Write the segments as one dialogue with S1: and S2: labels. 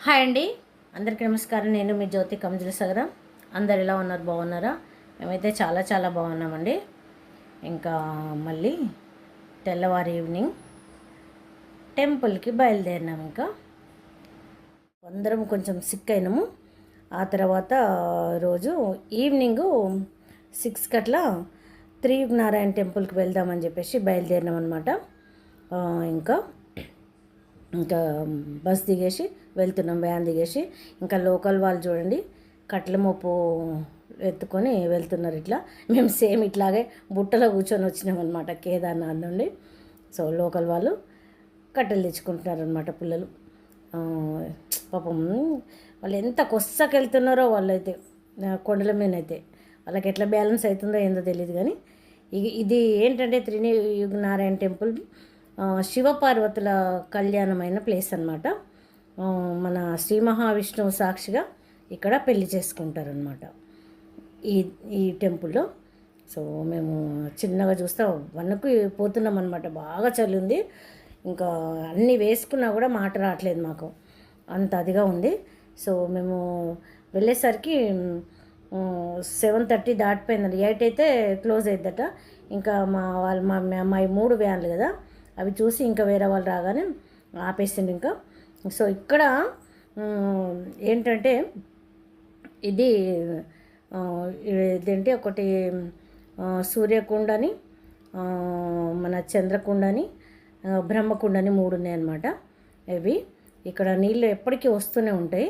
S1: Hi అండి. అందరికీ నమస్కారం. నేను మీ జ్యోతి కమజల సగరం. అందరు ఎలా ఉన్నారు? బాగున్నారా? మేమైతే చాలా చాలా బాగున్నామండి. ఇంకా మళ్ళీ తెల్లవారి ఈవినింగ్ టెంపుల్కి బయలుదేరినాం ఇంకా. అందరం కొంచెం సిక్ అయినాము. ఆ తర్వాత రోజు ఈవినింగ్ సిక్స్కి అట్లా త్రీనారాయణ టెంపుల్కి వెళ్దామని చెప్పేసి బయలుదేరినాం అనమాట ఇంకా ఇంకా బస్ దిగేసి వెళ్తున్నాం వ్యాన్ దిగేసి. ఇంకా లోకల్ వాళ్ళు చూడండి కట్ల మోపు ఎత్తుకొని వెళ్తున్నారు ఇట్లా. మేము సేమ్ ఇట్లాగే బుట్టలో కూర్చొని వచ్చినాం అనమాట కేదార్నాథ్ నుండి. సో లోకల్ వాళ్ళు కట్టెలు తెచ్చుకుంటున్నారు అనమాట పిల్లలు పాపం వాళ్ళు ఎంత కొస్సకెళ్తున్నారో వాళ్ళైతే కొండల మీద అయితే వాళ్ళకి ఎట్లా బ్యాలెన్స్ అవుతుందో ఏందో తెలియదు కానీ ఇది ఇది ఏంటంటే త్రిని నారాయణ టెంపుల్ శివపార్వతుల కళ్యాణమైన ప్లేస్ అనమాట మన శ్రీ మహావిష్ణువు సాక్షిగా ఇక్కడ పెళ్ళి చేసుకుంటారనమాట ఈ ఈ టెంపుల్లో. సో మేము చిన్నగా చూస్తే వన్నుకు పోతున్నాం అనమాట బాగా చలి ఉంది ఇంకా అన్నీ వేసుకున్నా కూడా మాట రావట్లేదు మాకు. అంత అదిగా ఉంది. సో మేము వెళ్ళేసరికి సెవెన్ థర్టీ దాటిపోయిందండి. ఎయిట్ అయితే క్లోజ్ అయిద్దట. ఇంకా మా వాళ్ళు మా మా మూడు వ్యాన్లు కదా అవి చూసి ఇంకా వేరే వాళ్ళు రాగానే ఆపేసిండు ఇంకా. సో ఇక్కడ ఏంటంటే ఇది ఇదేంటి ఒకటి సూర్యకుండని మన చంద్రకుండని బ్రహ్మకుండని మూడు ఉన్నాయన్నమాట. ఇవి ఇక్కడ నీళ్ళు ఎప్పటికీ వస్తూనే ఉంటాయి.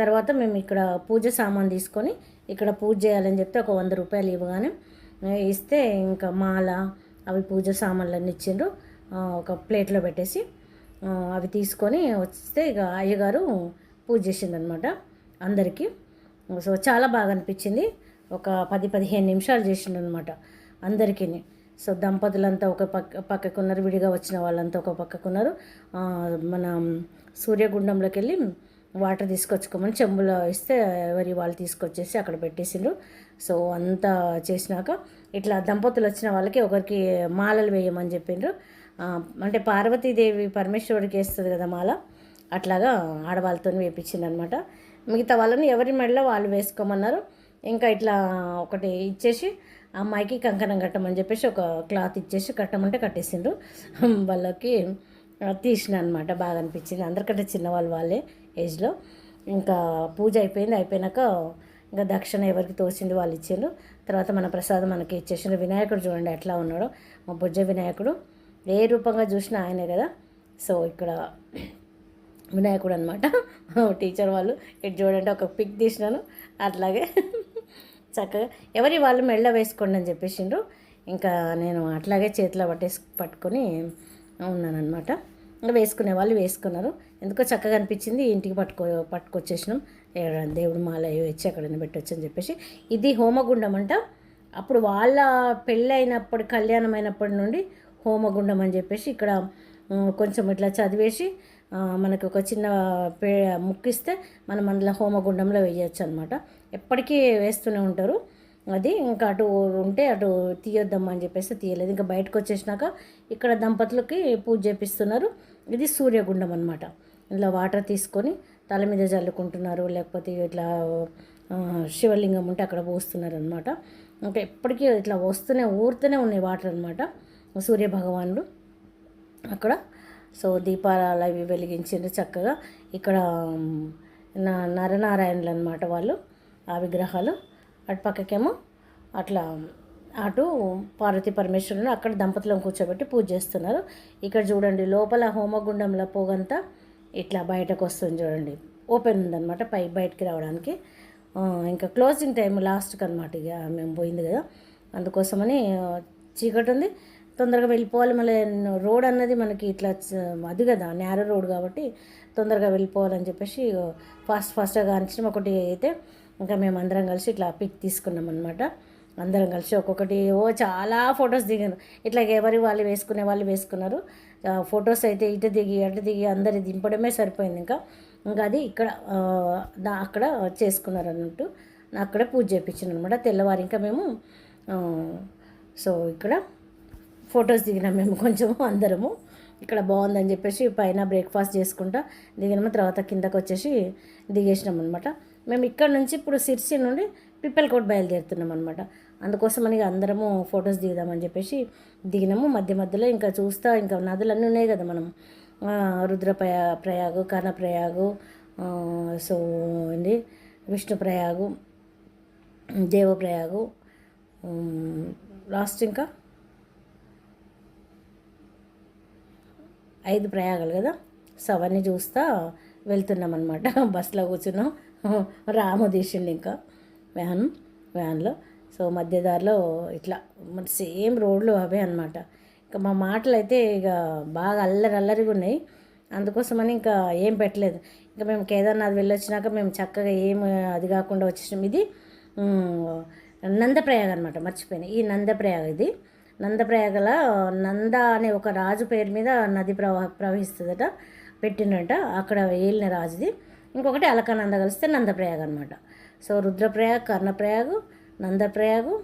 S1: తర్వాత మేము ఇక్కడ పూజ సామాన్ తీసుకొని ఇక్కడ పూజ చేయాలని చెప్తే ఒక వంద రూపాయలు ఇవ్వగానే ఇస్తే ఇంకా మాల అవి పూజ సామాన్లు అన్నీ ఇచ్చిండ్రు ఒక ప్లేట్లో పెట్టేసి అవి తీసుకొని వస్తే ఇక అయ్యగారు పూజ చేసిండనమాట అందరికీ. సో చాలా బాగా అనిపించింది. ఒక పది పదిహేను నిమిషాలు చేసిండనమాట అందరికీ సో దంపతులంతా ఒక పక్క పక్కకున్నారు విడిగా వచ్చిన వాళ్ళంతా ఒక పక్కకున్నారు. మన సూర్యగుండంలోకి వెళ్ళి వాటర్ తీసుకొచ్చుకోమని చెంబులో ఇస్తే ఎవరి వాళ్ళు తీసుకొచ్చేసి అక్కడ పెట్టేసిండ్రు. సో అంతా చేసినాక ఇట్లా దంపతులు వచ్చిన వాళ్ళకి ఒకరికి మాలలు వేయమని చెప్పిండ్రు. అంటే పార్వతీదేవి పరమేశ్వరుడికి వేస్తుంది కదా మాల? అట్లాగా ఆడవాళ్ళతో వేపించిందనమాట. మిగతా వాళ్ళని ఎవరి మెడలో వాళ్ళు వేసుకోమన్నారు. ఇంకా ఇట్లా ఒకటి ఇచ్చేసి అమ్మాయికి కంకణం కట్టమని చెప్పేసి ఒక క్లాత్ ఇచ్చేసి కట్టమంటే కట్టేసిండ్రు. వాళ్ళకి తీసిన అనమాట బాగా అనిపించింది. అందరికంటే చిన్నవాళ్ళు వాళ్ళే ఏజ్లో. ఇంకా పూజ అయిపోయింది. అయిపోయినాక ఇంకా దక్షిణ ఎవరికి తోచింది వాళ్ళు ఇచ్చిండ్రు. తర్వాత మన ప్రసాదం మనకి ఇచ్చేసిండ్రు. వినాయకుడు చూడండి ఎట్లా ఉన్నాడో. మా బుజ్జ వినాయకుడు. ఏ రూపంగా చూసినా ఆయనే కదా. సో ఇక్కడ వినాయకుడు అనమాట టీచర్ వాళ్ళు ఇటు చూడండి ఒక పిక్ తీసినాను అట్లాగే చక్కగా ఎవరి వాళ్ళు మెళ్ళ వేసుకోండి అని చెప్పేసిండ్రు. ఇంకా నేను అట్లాగే చేతిలో పట్టేసి పట్టుకొని ఉన్నానన్నమాట. ఇంకా వేసుకునే వాళ్ళు వేసుకున్నారు. ఎందుకో చక్కగా అనిపించింది ఇంటికి పట్టుకో పట్టుకొచ్చేసినాం. దేవుడు మాల వచ్చి ఎక్కడైనా పెట్టొచ్చు అని చెప్పేసి. ఇది హోమగుండం అంట. అప్పుడు వాళ్ళ పెళ్ళి అయినప్పుడు కళ్యాణం అయినప్పటి నుండి హోమగుండం అని చెప్పేసి ఇక్కడ కొంచెం ఇట్లా చదివేసి మనకు ఒక చిన్న పే ముక్కిస్తే మనం అందులో హోమగుండంలో వేయచ్చు అనమాట ఎప్పటికీ వేస్తూనే ఉంటారు. అది ఇంకా అటు ఉంటే అటు తీయొద్దమ్మా అని చెప్పేసి తీయలేదు. ఇంకా బయటకు వచ్చేసినాక ఇక్కడ దంపతులకి పూజ చేపిస్తున్నారు. ఇది సూర్యగుండం అనమాట ఇందులో వాటర్ తీసుకొని తల మీద చల్లుకుంటున్నారు లేకపోతే ఇట్లా శివలింగం ఉంటే అక్కడ పోస్తున్నారు అనమాట ఇంకా ఎప్పటికీ ఇట్లా వస్తూనే ఊరుతూనే ఉన్నాయి వాటర్ అనమాట సూర్య భగవానుడు అక్కడ. సో దీపాలు అవి వెలిగించిండ్రు చక్కగా. ఇక్కడ నా నరనారాయణులు అనమాట వాళ్ళు ఆ విగ్రహాలు. అటు పక్కకేమో అట్లా అటు పార్వతీ పరమేశ్వరుని అక్కడ దంపతులను కూర్చోబెట్టి పూజ చేస్తున్నారు. ఇక్కడ చూడండి లోపల హోమగుండంలో పొగంతా ఇట్లా బయటకు వస్తుంది చూడండి. ఓపెన్ ఉందన్నమాట పై బయటికి రావడానికి. ఇంకా క్లోజింగ్ టైం లాస్ట్కి అనమాట ఇక మేము పోయింది కదా. అందుకోసమని చీకటి ఉంది. తొందరగా వెళ్ళిపోవాలి. మళ్ళీ రోడ్ అన్నది మనకి ఇట్లా అది కదా నేరో రోడ్ కాబట్టి తొందరగా వెళ్ళిపోవాలని చెప్పేసి ఫాస్ట్ ఫాస్ట్గా కానిచ్చిన. ఒకటి అయితే ఇంకా మేము అందరం కలిసి ఇట్లా పిక్ తీసుకున్నాం అనమాట అందరం కలిసి ఒక్కొక్కటి ఓ చాలా ఫొటోస్ దిగారు ఇట్లా ఎవరి వాళ్ళు వేసుకునే వాళ్ళు వేసుకున్నారు. ఫొటోస్ అయితే ఇటు దిగి అటు దిగి అందరి దింపడమే సరిపోయింది ఇంకా. ఇంకా అది ఇక్కడ దా- అక్కడ చేసుకున్నారు అన్నట్టు. అక్కడ పూజ చేయించాను అనమాట తెల్లవారు ఇంకా మేము సో ఇక్కడ ఫొటోస్ దిగినాం మేము కొంచెము అందరము. ఇక్కడ బాగుందని చెప్పేసి పైన బ్రేక్ఫాస్ట్ చేసుకుంటా దిగినాము తర్వాత కిందకు వచ్చేసి దిగేసినాం అనమాట మేము ఇక్కడ నుంచి ఇప్పుడు సిర్సి నుండి పిప్పలకోట్ బయలుదేరుతున్నాం అనమాట అందుకోసం అందరము ఫొటోస్ దిగుదామని చెప్పేసి దిగినాము. మధ్య మధ్యలో ఇంకా చూస్తా ఇంకా నదులన్నీ ఉన్నాయి కదా మనం. రుద్రప్రయా ప్రయాగు కర్ణప్రయాగు సో ఏంటి విష్ణుప్రయాగు దేవప్రయాగు లాస్ట్ ఇంకా ఐదు ప్రయాగాలు కదా? సో అవన్నీ చూస్తా వెళ్తున్నాం అనమాట బస్సులో కూర్చున్నాం. రాము తీసిండు ఇంకా వ్యాన్ వ్యాన్లో. సో మధ్యదారిలో ఇట్లా మరి సేమ్ రోడ్లు అవే అనమాట ఇంకా మా మాటలు అయితే ఇక బాగా అల్లరి అల్లరిగా ఉన్నాయి. అందుకోసమని ఇంకా ఏం పెట్టలేదు. ఇంకా మేము కేదార్నాథ్ వెళ్ళొచ్చినాక మేము చక్కగా ఏం అది కాకుండా వచ్చేసాం ఇది నంద నందప్రయాగ అనమాట మర్చిపోయినా. ఈ నందప్రయాగ ఇది. నందప్రయాగల నంద అనే ఒక రాజు పేరు మీద నది ప్రవా ప్రవహిస్తుందట పెట్టిండట అక్కడ ఏలిన రాజుది. ఇంకొకటి అలకానంద కలిస్తే నందప్రయాగ అనమాట సో రుద్రప్రయాగ్ కర్ణప్రయాగు నందప్రయాగు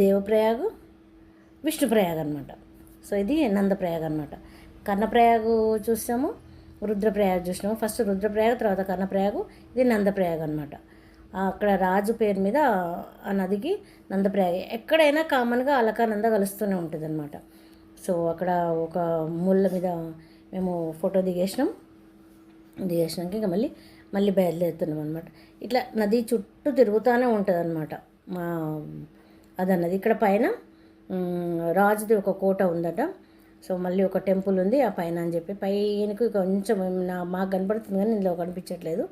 S1: దేవప్రయాగు విష్ణుప్రయాగ అనమాట సో ఇది నందప్రయాగ అనమాట కర్ణప్రయాగు చూసాము రుద్రప్రయాగ చూసినాము. ఫస్ట్ రుద్రప్రయాగ తర్వాత కర్ణప్రయాగు ఇది నందప్రయాగ అనమాట అక్కడ రాజు పేరు మీద ఆ నదికి నందప్రయాగ. ఎక్కడైనా కామన్గా అలకానంద కలుస్తూనే ఉంటుంది అనమాట సో అక్కడ ఒక ముళ్ళ మీద మేము ఫోటో దిగేసినాం. దిగేసినాక ఇంకా మళ్ళీ మళ్ళీ బయలుదేరుతున్నాం అనమాట ఇట్లా నది చుట్టూ తిరుగుతూనే ఉంటుంది అనమాట మా అదన్నది ఇక్కడ పైన రాజుది ఒక కోట ఉందట. సో మళ్ళీ ఒక టెంపుల్ ఉంది ఆ పైన అని చెప్పి పైనకి కొంచెం నా మాకు కనపడుతుంది కానీ ఇందులో కనిపించట్లేదు.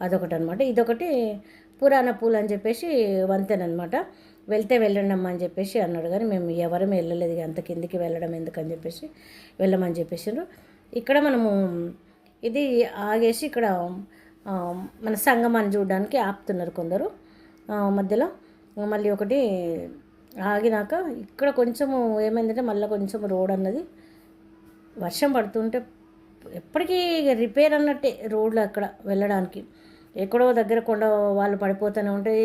S1: అదొకటి అనమాట ఇదొకటి పురాణ పూలు అని చెప్పేసి వంతెన అనమాట వెళ్తే వెళ్ళండమ్మా అని చెప్పేసి అన్నాడు కానీ మేము ఎవరం వెళ్ళలేదు. అంత కిందికి వెళ్ళడం ఎందుకని చెప్పేసి వెళ్ళమని చెప్పేసిండ్రు. ఇక్కడ మనము ఇది ఆగేసి ఇక్కడ మన సంగమాన్ని చూడడానికి ఆపుతున్నారు కొందరు. మధ్యలో మళ్ళీ ఒకటి ఆగినాక ఇక్కడ కొంచెము ఏమైందంటే మళ్ళీ కొంచెం రోడ్ అన్నది వర్షం పడుతుంటే ఎప్పటికీ రిపేర్ అన్నట్టే రోడ్లు అక్కడ వెళ్ళడానికి. ఎక్కడో దగ్గర కొండ వాళ్ళు పడిపోతూనే ఉంటాయి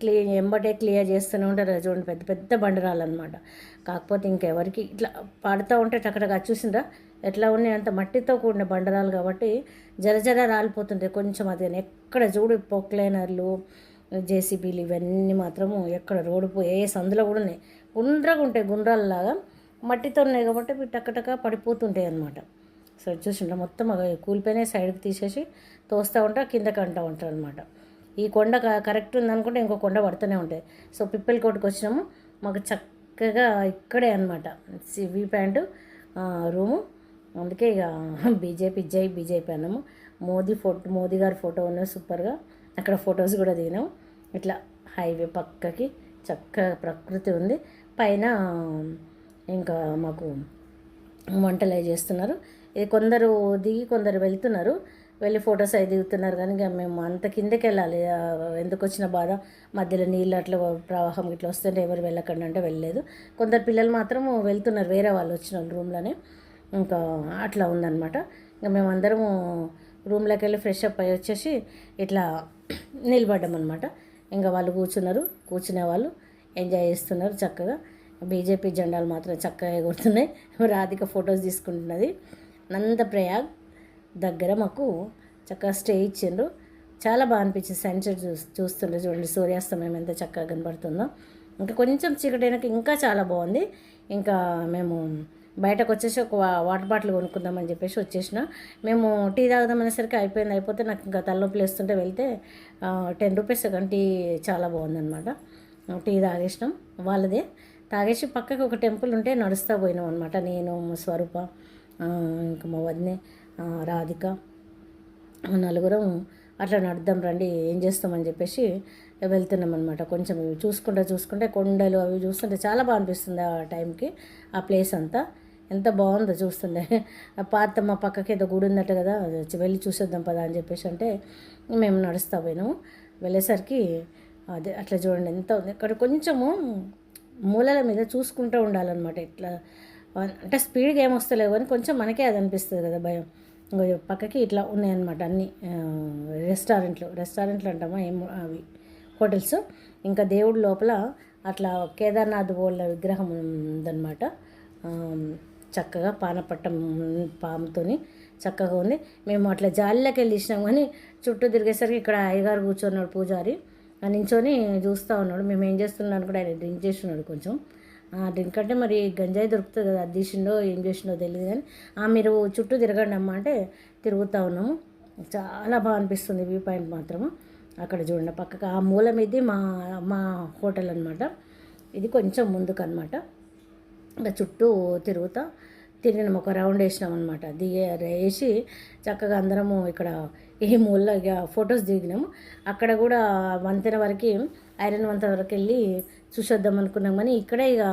S1: క్లీన్ ఎంబటే క్లియర్ చేస్తూనే ఉంటారు. చూడండి పెద్ద పెద్ద బండరాలు అనమాట కాకపోతే ఇంకెవరికి ఇట్లా పడుతూ ఉంటే టకటగా చూసిందా ఎట్లా ఉన్నాయి? అంత మట్టితో కూడిన బండరాలు కాబట్టి జర జర రాలిపోతుంటాయి కొంచెం అది ఎక్కడ చూడు పొక్లైనర్లు జేసీబీలు ఇవన్నీ మాత్రము ఎక్కడ రోడ్డు ఏ సందులో కూడా ఉన్నాయి. గుండ్రగా ఉంటాయి. గుండ్రాలలాగా మట్టితో ఉన్నాయి కాబట్టి ఇవి టక్కటక్క పడిపోతుంటాయి అన్నమాట. సో మొత్తం అవి సైడ్కి తీసేసి తోస్తూ ఉంటా కింద అంటూ ఉంటారు అనమాట ఈ కొండ క- కరెక్ట్ ఉందనుకుంటే ఇంకో కొండ పడుతూనే ఉంటాయి. సో పిప్పల్ కోటకు వచ్చినాము. మాకు చక్కగా ఇక్కడే అనమాట సివి ప్యాంటు రూము. అందుకే ఇక బీజేపీ జై బీజేపీ అన్నాము. మోదీ ఫోటో మోదీ గారి ఫోటో ఉన్న సూపర్గా. అక్కడ ఫొటోస్ కూడా దిగినాము. ఇట్లా హైవే పక్కకి చక్కగా ప్రకృతి ఉంది. పైన ఇంకా మాకు వంటలు అవి చేస్తున్నారు. ఇది కొందరు దిగి కొందరు వెళ్తున్నారు వెళ్ళి ఫొటోస్ అవి దిగుతున్నారు కానీ ఇక మేము అంత కిందకి వెళ్ళాలి. ఎందుకు వచ్చిన బాధ? మధ్యలో నీళ్ళు అట్లా ప్రవాహం ఇట్లా వస్తుంటే ఎవరు వెళ్ళకండి అంటే వెళ్ళలేదు. కొందరు పిల్లలు మాత్రం వెళ్తున్నారు వేరే వాళ్ళు వచ్చిన రూమ్లోనే. ఇంకా అట్లా ఉందన్నమాట. ఇంకా మేమందరము రూమ్లోకి వెళ్ళి ఫ్రెష్ అప్ అయ్యి వచ్చేసి ఇట్లా నిలబడ్డాం అనమాట ఇంకా వాళ్ళు కూర్చున్నారు కూర్చునే వాళ్ళు ఎంజాయ్ చేస్తున్నారు చక్కగా. బీజేపీ జెండాలు మాత్రం చక్కగా కొడుతున్నాయి రాధిక ఫొటోస్ తీసుకుంటున్నది. నందప్రయాగ్ దగ్గర మాకు చక్కగా స్టే ఇచ్చిండ్రు. చాలా బాగా అనిపించింది సన్సెట్ చూ చూస్తుండే చూడండి సూర్యాస్తమయం ఎంత చక్కగా కనబడుతుందో. ఇంకా కొంచెం చీకటి అయినాక ఇంకా చాలా బాగుంది. ఇంకా మేము బయటకు వచ్చేసి ఒక వాటర్ బాటిల్ కొనుక్కుందామని చెప్పేసి వచ్చేసిన. మేము టీ తాగుదాం అనేసరికి అయిపోయింది. అయిపోతే నాకు ఇంకా తలనొప్పి లేస్తుంటే వెళ్తే టెన్ రూపీస్ కానీ టీ చాలా బాగుందనమాట టీ తాగేసినాం. వాళ్ళదే. తాగేసి పక్కకు ఒక టెంపుల్ ఉంటే నడుస్తూ పోయినాం అనమాట నేను స్వరూప. ఇంకా మా వదినే రాధిక నలుగురం అట్లా నడుద్దాం రండి ఏం చేస్తామని చెప్పేసి వెళ్తున్నాం అనమాట కొంచెం చూసుకుంటే చూసుకుంటే కొండలు అవి చూస్తుంటే చాలా బాగా అనిపిస్తుంది ఆ టైంకి ఆ ప్లేస్ అంతా. ఎంత బాగుందో చూస్తుండే పాత మా పక్కకి ఏదో గుడి ఉందట కదా వెళ్ళి చూసేద్దాం పదా అని చెప్పేసి అంటే మేము నడుస్తా పోయినాము వెళ్ళేసరికి అదే అట్లా చూడండి ఎంత ఉంది. ఇక్కడ కొంచెము మూలల మీద చూసుకుంటూ ఉండాలన్నమాట ఇట్లా. అంటే స్పీడ్గా ఏం వస్తలేవు కానీ కొంచెం మనకే అది అనిపిస్తుంది కదా భయం. పక్కకి ఇట్లా ఉన్నాయన్నమాట అన్ని రెస్టారెంట్లు. రెస్టారెంట్లు అంటామా ఏం అవి హోటల్స్. ఇంకా దేవుడి లోపల అట్లా కేదార్నాథ్ బోళ్ళ విగ్రహం ఉందన్నమాట. చక్కగా పానపట్టం పాముతోని చక్కగా ఉంది. మేము అట్లా జాలిలోకి వెళ్ళి ఇచ్చినాం కానీ చుట్టూ తిరిగేసరికి ఇక్కడ అయ్యగారు కూర్చున్నాడు పూజారి. నించొని చూస్తూ ఉన్నాడు. మేము ఏం చేస్తున్నాను కూడా ఆయన డ్రింక్ చేస్తున్నాడు కొంచెం. డ్రింక్ అంటే మరి గంజాయి దొరుకుతుంది కదా అది తీసిండో ఏం చేసిండో తెలియదు కానీ ఆ మీరు చుట్టూ తిరగండి అమ్మ అంటే తిరుగుతూ ఉన్నాము. చాలా బాగా అనిపిస్తుంది వ్యూ పాయింట్ మాత్రము అక్కడ చూడండి పక్కకు ఆ మూలం ఇది మా మా హోటల్ అనమాట ఇది కొంచెం ముందుకు అనమాట ఇంకా చుట్టూ తిరుగుతా తిరిగినాం ఒక రౌండ్ వేసినాం అనమాట దిగే వేసి చక్కగా అందరము ఇక్కడ ఈ మూలలో ఇక ఫొటోస్ దిగినాము. అక్కడ కూడా వంతెన వరకు ఐరన్ వంతెన వరకు వెళ్ళి చూసొద్దాం అనుకున్నాం కానీ ఇక్కడే ఇక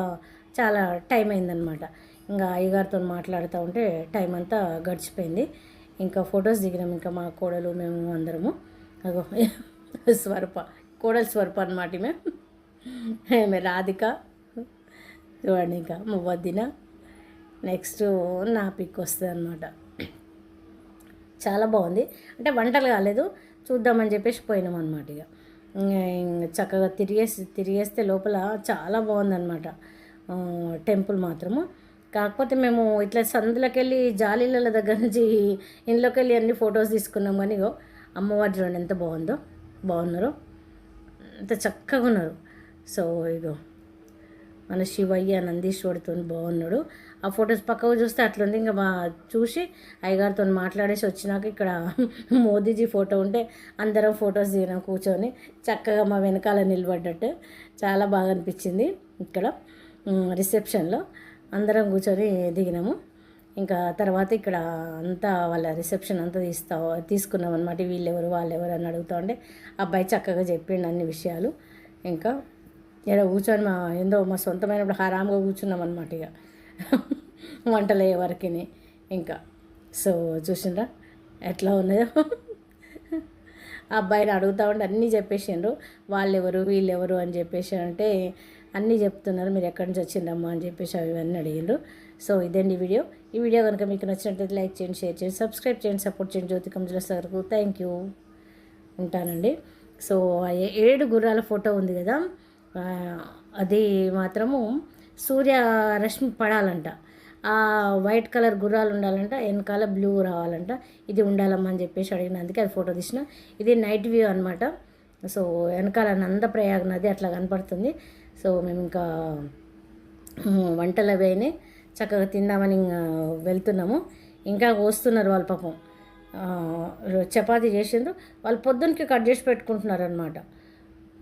S1: చాలా టైం అయిందనమాట ఇంకా అయ్యగారితో మాట్లాడుతూ ఉంటే టైం అంతా గడిచిపోయింది. ఇంకా ఫొటోస్ దిగినాం ఇంకా మా కోడలు మేము అందరము. అగో స్వరూప కోడలు స్వరూప అనమాట మేము రాధిక చూడండి ఇంకా మువ్వద్దిన నెక్స్ట్ నా పిక్ వస్తుంది అనమాట చాలా బాగుంది. అంటే వంటలు కాలేదు చూద్దామని చెప్పేసి పోయినాం అనమాట ఇక. చక్కగా తిరిగేసి తిరిగేస్తే లోపల చాలా బాగుందన్నమాట. టెంపుల్ మాత్రము. కాకపోతే మేము ఇట్లా సందులోకి వెళ్ళి జాలీల దగ్గర నుంచి ఇంట్లోకి వెళ్ళి అన్ని ఫొటోస్ తీసుకున్నాం కానీ ఇగో అమ్మవారి చూడండి ఎంత బాగుందో. బాగున్నారు? ఎంత చక్కగా ఉన్నారు. సో ఇగో మన శివయ్య నందీశ్వరితో బాగున్నాడు. ఆ ఫొటోస్ పక్కకు చూస్తే అట్లుంది. ఇంకా మా చూసి అయ్యగారితో మాట్లాడేసి వచ్చినాక ఇక్కడ మోదీజీ ఫోటో ఉంటే అందరం ఫొటోస్ దిగినాం కూర్చొని చక్కగా మా వెనకాల నిలబడ్డట్టు చాలా బాగా అనిపించింది ఇక్కడ రిసెప్షన్లో. అందరం కూర్చొని దిగినాము. ఇంకా తర్వాత ఇక్కడ అంతా వాళ్ళ రిసెప్షన్ అంతా తీస్తా తీసుకున్నాం అనమాట వీళ్ళెవరు వాళ్ళెవరు అని అడుగుతా ఉంటే అబ్బాయి చక్కగా చెప్పిండు అన్ని విషయాలు. ఇంకా ఇక్కడ కూర్చొని మా ఏందో మా సొంతమైనప్పుడు హరామ్గా కూర్చున్నాం అనమాట ఇక. వంటలు అయ్యే వరకుని ఇంకా. సో చూసిండ్రా? ఎట్లా ఉన్నదో? ఆ అబ్బాయిని అడుగుతా ఉంటే అన్నీ చెప్పేసిండ్రు. వాళ్ళెవరు వీళ్ళెవరు అని చెప్పేసి అంటే అన్నీ చెప్తున్నారు. మీరు ఎక్కడి నుంచి వచ్చిందమ్మా అని చెప్పేసి అవి ఇవన్నీ అడిగిండ్రు. సో ఇదండి వీడియో. ఈ వీడియో కనుక మీకు నచ్చినట్లయితే లైక్ చేయండి షేర్ చేయండి సబ్స్క్రైబ్ చేయండి సపోర్ట్ చేయండి జ్యోతి కంజుల సార్కు థ్యాంక్ యూ. ఉంటానండి. సో ఏడు గుర్రాల ఫోటో ఉంది కదా? అది మాత్రము సూర్య రశ్మి పడాలంట. ఆ వైట్ కలర్ గుర్రాలు ఉండాలంట వెనకాల బ్లూ రావాలంట. ఇది ఉండాలమ్మా అని చెప్పేసి అడిగినందుకే అది ఫోటో తీసిన. ఇది నైట్ వ్యూ అనమాట సో వెనకాల నందప్రయాగ నది అట్లా కనపడుతుంది. సో మేము ఇంకా వంటలు అవి అయినాయి చక్కగా తిందామని ఇంకా వెళ్తున్నాము. ఇంకా వస్తున్నారు వాళ్ళ పాపం. చపాతి చపాతీ చేసిండ్రు. వాళ్ళు పొద్దునకి కట్ చేసి పెట్టుకుంటున్నారు అనమాట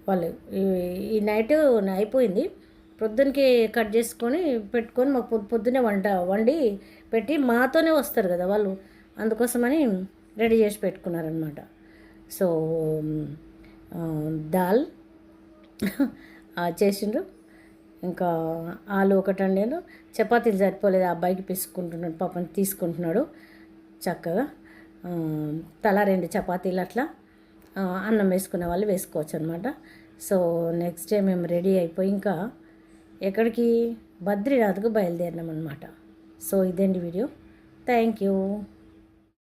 S1: వాళ్ళు ఈ- ఈ నైట్ అయిపోయింది. పొద్దునకి కట్ చేసుకొని పెట్టుకొని మాకు పొద్దు పొద్దునే వంట వండి పెట్టి మాతోనే వస్తారు కదా వాళ్ళు. అందుకోసమని రెడీ చేసి పెట్టుకున్నారనమాట సో దాల్ చేసిండ్రు. ఇంకా ఆలు ఒకటి నేను చపాతీలు సరిపోలేదు. ఆ అబ్బాయికి పిసుకుంటున్నాడు పాపం తీసుకుంటున్నాడు చక్కగా. తల రెండు చపాతీలు అట్లా. అన్నం వేసుకునే వాళ్ళు వేసుకోవచ్చు అనమాట సో నెక్స్ట్ డే మేము రెడీ అయిపోయి ఇంకా ఎక్కడికి? బద్రీనాథ్కు బయలుదేరినాం అనమాట సో ఇదండి వీడియో థ్యాంక్ యూ